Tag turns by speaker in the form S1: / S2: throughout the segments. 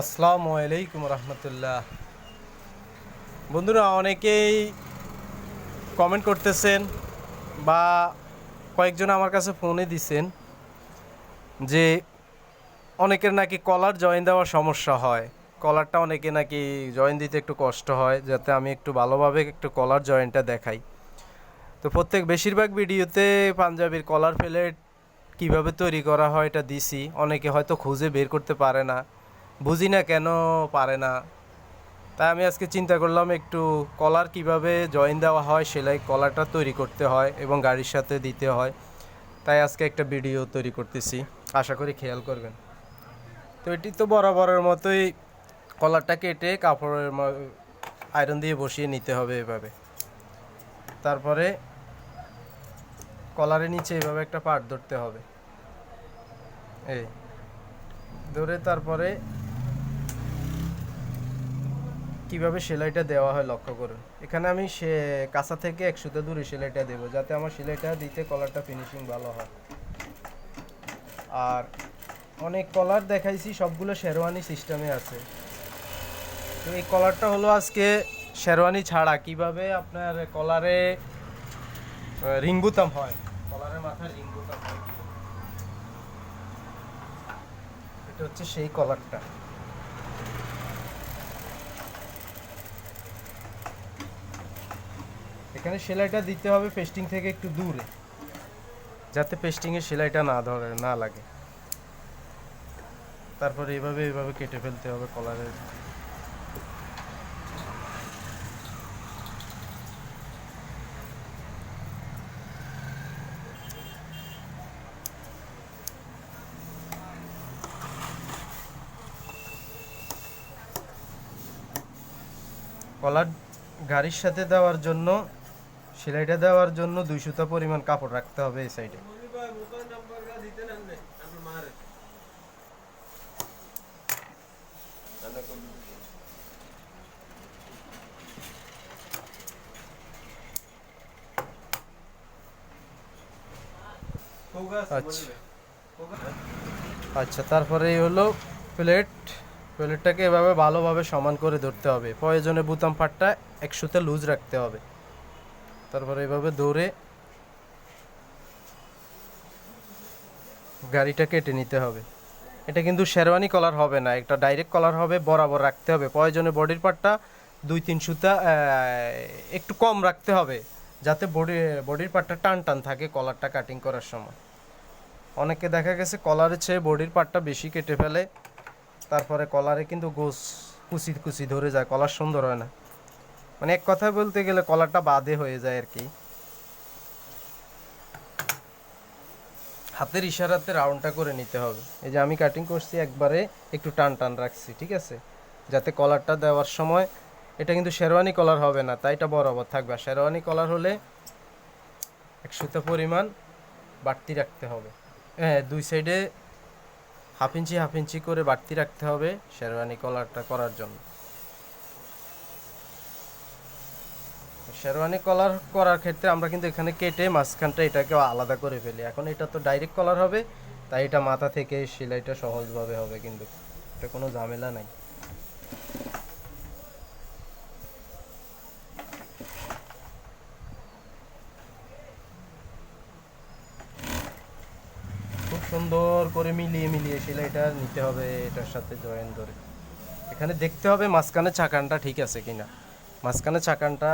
S1: আসসালামু আলাইকুম রহমতুল্লাহ। বন্ধুরা, অনেকেই কমেন্ট করতেছেন বা কয়েকজন আমার কাছে ফোনে দিছেন যে অনেকের নাকি কলার জয়েন দেওয়ার সমস্যা হয়। কলারটা অনেকে নাকি জয়েন দিতে একটু কষ্ট হয়, যাতে আমি একটু ভালোভাবে একটু কলার জয়েনটা দেখাই। তো প্রত্যেক বেশিরভাগ ভিডিওতে পাঞ্জাবির কলার প্লেট কীভাবে তৈরি করা হয় এটা দিছি। অনেকে হয়তো খুঁজে বের করতে পারে না। বুঝি না কেন পারে না। তাই আমি আজকে চিন্তা করলাম একটু কলার কীভাবে জয়েন দেওয়া হয়, সেলাই কলারটা তৈরি করতে হয় এবং গাড়ির সাথে দিতে হয়। তাই আজকে একটা ভিডিও তৈরি করতেছি। আশা করি খেয়াল করবেন। তো এটি তো বরাবরের মতোই কলারটা কেটে কাপড়ের আয়রন দিয়ে বসিয়ে নিতে হবে এভাবে। তারপরে কলারের নিচে এভাবে একটা পাট ধরতে হবে। এই ধরে তারপরে কীভাবে সেলাইটা দেওয়া হয় লক্ষ্য করুন। এখানে আমি সে কাঁচা থেকে একশোতে দূরে সেলাইটা দেবো, যাতে আমার সেলাইটা দিতে কলারটা ফিনিশিং ভালো হয়। আর অনেক কলার দেখাইছি, সবগুলো শেরওয়ানি সিস্টেমে আছে। তো এই কলারটা হলো আজকে শেরওয়ানি ছাড়া। কীভাবে আপনার কলারে রিং বুতাম হয়? কলারের মাথায় রিং বুতাম হয় এটা হচ্ছে সেই কলারটা এখানে সেলাইটা দিতে হবে পেস্টিং থেকে একটু দূরে। যাতে পেস্টিংয়ের সেলাইটা না ধরে, না লাগে। তারপরে এভাবে এভাবে কেটে ফেলতে হবে কলারের কলার গাড়ির সাথে দেওয়ার জন্য সেলাইটা দেওয়ার জন্য দুই সুতা পরিমাণ কাপড় রাখতে হবে এই সাইডে আচ্ছা। আচ্ছা তারপরে এই হলো প্লেট প্লেটটাকে এভাবে ভালোভাবে সমান করে ধরতে হবে। প্রয়োজনে বুতাম পাটটা একশোতে লুজ রাখতে হবে। তারপরে এভাবে দৌড়ে গাড়িটা কেটে নিতে হবে। এটা কিন্তু শেরওয়ানি কলার হবে না, একটা ডাইরেক্ট কলার হবে, বরাবর রাখতে হবে। প্রয়োজনে বডির পার্টটা দুই, তিন সুতা একটু কম রাখতে হবে, যাতে বডি বডির পার্টটা টান টান থাকে কলারটা কাটিং করার সময়। অনেকে দেখা গেছে কলারের চেয়ে বডির পার্টটা বেশি কেটে ফেলে, তারপরে কলারে কিন্তু গোস কুচি কুচি ধরে যায় কলার সুন্দর হয় না। মানে এক কথায় বলতে গেলে কলারটা বাদে হয়ে যায় আর কি। হাতের ইশারাতে রাউন্ডটা করে নিতে হবে। এই যে আমি কাটিং করছি, একবারে একটু টান টান রাখছি, ঠিক আছে? যাতে কলারটা দেওয়ার সময় এটা কিন্তু শেরওয়ানি কলার হবে না, তাই এটা বরাবর থাকবে। শেরওয়ানি কলার হলে একশোতে পরিমাণ বাড়তি রাখতে হবে। হ্যাঁ দুই সাইডে হাফ ইঞ্চি হাফ ইঞ্চি করে বাড়তি রাখতে হবে শেরওয়ানি কলারটা করার জন্য। শেরওয়ানি কলার করার ক্ষেত্রে আমরা কিন্তু এখানে কেটে মাঝখানটা এটাকে আলাদা করে ফেলি। এখন এটা তো ডাইরেক্ট কলার হবে, তাই এটা মাথা থেকে সেলাইটা সহজভাবে হবে কিন্তু এটা কোনো ঝামেলা নাই। খুব সুন্দর করে মিলিয়ে মিলিয়ে সেলাইটা নিতে হবে এটার সাথে জয়েন ধরে। এখানে দেখতে হবে মাঝখানে চাকানটা ঠিক আছে কিনা। মাঝখানে চাকানটা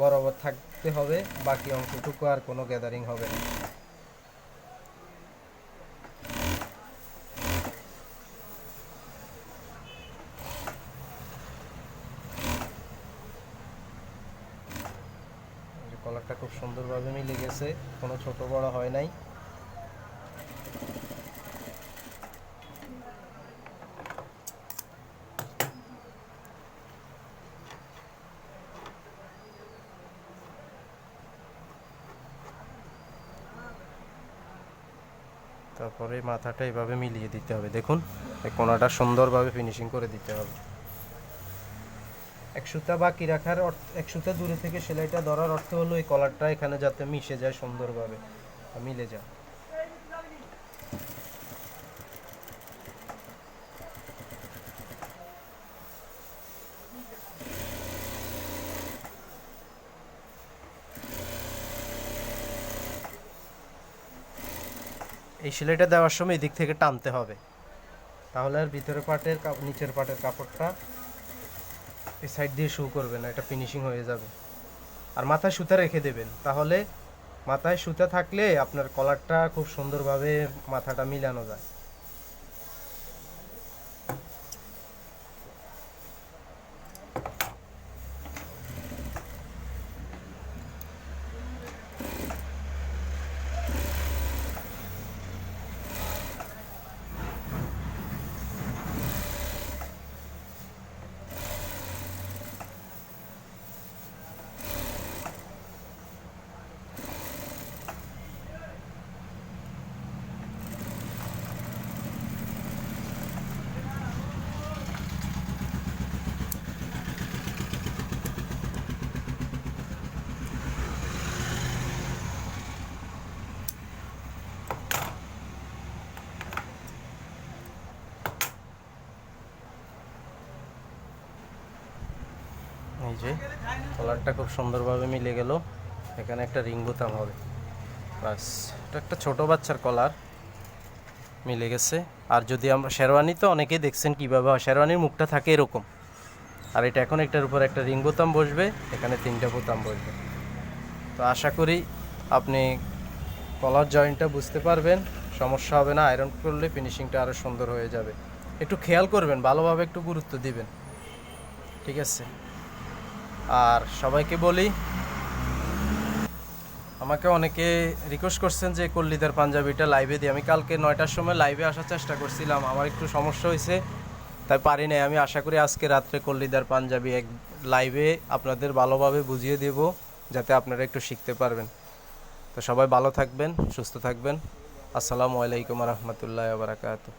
S1: বরাবর থাকতে হবে, বাকি অংশটুকু আর কোনো গ্যাদারিং হবে না। কলারটা খুব সুন্দরভাবে মিলে গেছে, কোনো ছোট বড় হয় নাই। তারপরে মাথাটা এভাবে মিলিয়ে দিতে হবে। দেখুন, এই কোনাটা সুন্দরভাবে ফিনিশিং করে দিতে হবে। এক সুতা বাকি রাখার অর্থ, এক সুতা দূরে থেকে সেলাইটা ধরার অর্থ হলো এই কলারটা এখানে যাতে মিশে যায় সুন্দরভাবে। মিলে যায়। এই সেলাইটা দেওয়ার সময় এদিক থেকে টানতে হবে। তাহলে আর ভিতরের পাটের নিচের পাটের কাপড়টা এই সাইড দিয়ে শু করবে না, এটা ফিনিশিং হয়ে যাবে। আর মাথায় সুতা রেখে দেবেন। তাহলে মাথায় সুতা থাকলে আপনার কলারটা খুব সুন্দরভাবে মাথাটা মিলানো যায়। যে কলারটা খুব সুন্দরভাবে মিলে গেল। এখানে একটা রিং বোতাম হবে। বাস, এটা একটা ছোটো বাচ্চার কলার মিলে গেছে। আর যদি আমরা শেরওয়ানি, তো অনেকেই দেখছেন কীভাবে হয়। শেরওয়ানির মুখটা থাকে এরকম। আর এটা এখন একটার উপর একটা রিং বোতাম বসবে, এখানে তিনটা বোতাম বসবে। তো আশা করি আপনি কলার জয়েন্টটা বুঝতে পারবেন। সমস্যা হবে না আয়রন করলে ফিনিশিংটা আরও সুন্দর হয়ে যাবে। একটু খেয়াল করবেন, ভালোভাবে একটু গুরুত্ব দিবেন। ঠিক আছে? আর সবাইকে বলি, আমাকে অনেকে রিকোয়েস্ট করছেন যে কল্লিদার পাঞ্জাবিটা লাইভে দিই। আমি কালকে নয়টার সময় লাইভে আসার চেষ্টা করছিলাম, আমার একটু সমস্যা হয়েছে, তাই পারি নাই। আমি আশা করি আজকে রাত্রে কল্লিদার পাঞ্জাবি এক লাইভে আপনাদের ভালোভাবে বুঝিয়ে দেব, যাতে আপনারা একটু শিখতে পারবেন। তো সবাই ভালো থাকবেন, সুস্থ থাকবেন। আসসালামু আলাইকুম রহমতুল্লাহ বারাকাতু